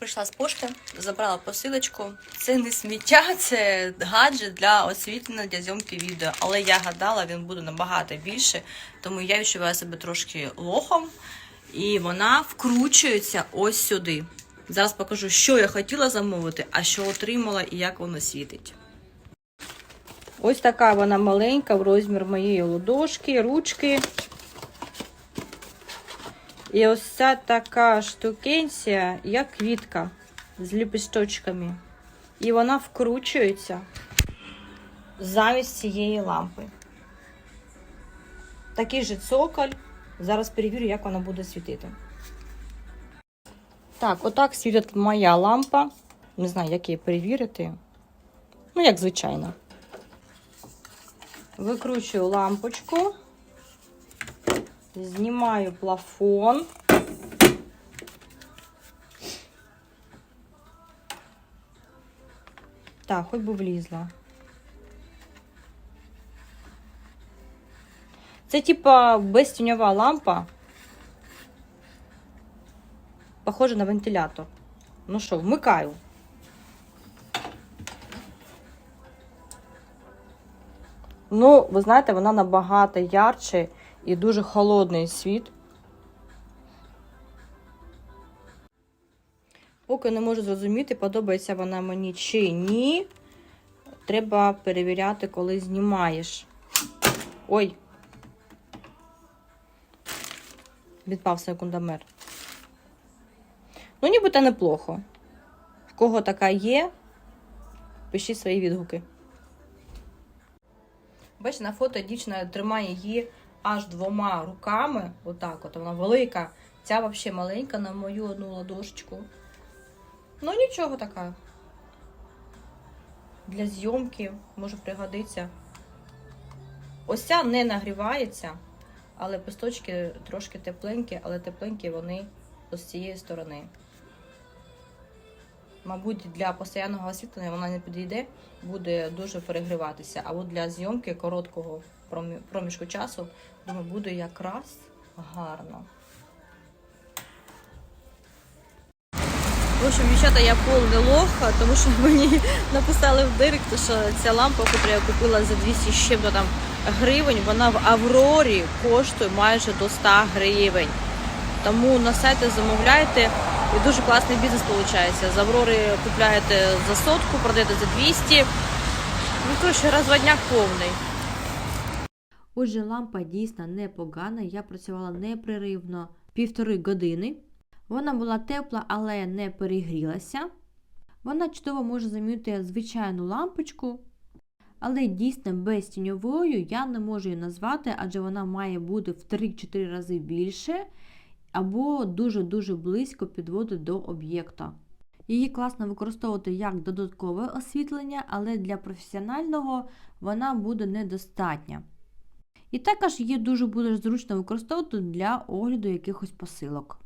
Прийшла з пошти, забрала посилочку. Це не сміття, це гаджет для освітлення для зйомки відео. Але я гадала, він буде набагато більше, тому я відчуваю себе трошки лохом. І вона вкручується ось сюди. Зараз покажу, що я хотіла замовити, а що отримала і як воно світить. Ось така вона маленька в розмір моєї ладошки, ручки. І ось ця така штукенція, як квітка з ліпісточками. І вона вкручується замість цієї лампи. Такий же цоколь. Зараз перевірю, як вона буде світити. Так, отак світить моя лампа. Не знаю, як її перевірити. Ну, як звичайно. Викручую лампочку. Знімаю плафон. Так, хоч би влізла. Це типа безтіньова лампа. Похоже на вентилятор. Ну що, вмикаю. Ну, ви знаєте, вона набагато ярче і дуже холодний світ. Поки не можу зрозуміти, подобається вона мені чи ні. Треба перевіряти, коли знімаєш. Ой. Відпав секундомер. Ну, нібито неплохо. В кого така є, пишіть свої відгуки. Бачите, на фото дівчина тримає її аж двома руками. Отак, от вона велика. Ця взагалі маленька на мою одну ладошечку. Ну, нічого така. Для зйомки може пригодиться. Ось ця не нагрівається, але писточки трошки тепленькі, але тепленькі вони з цієї сторони. Мабуть, для постійного освітлення вона не підійде, буде дуже перегріватися. А от для зйомки короткого проміжку часу, думаю, буде якраз гарно. В общем, дівчата, я повний лох, тому що мені написали в директ, що ця лампа, яку я купила за 200 з чим-то там гривень, вона в Аврорі коштує майже до 100 гривень. Тому на сайті замовляйте. І дуже класний бізнес виходить. З Аврори купляєте за сотку, продаєте за 200. Ну, коротше, розводняк повний. Отже, лампа дійсно непогана. Я працювала непреривно півтори години. Вона була тепла, але не перегрілася. Вона чудово може замінити звичайну лампочку, але дійсно без тіньовою я не можу її назвати, адже вона має бути в 3-4 рази більше або дуже-дуже близько підводить до об'єкта. Її класно використовувати як додаткове освітлення, але для професіонального вона буде недостатня. І також її дуже буде зручно використовувати для огляду якихось посилок.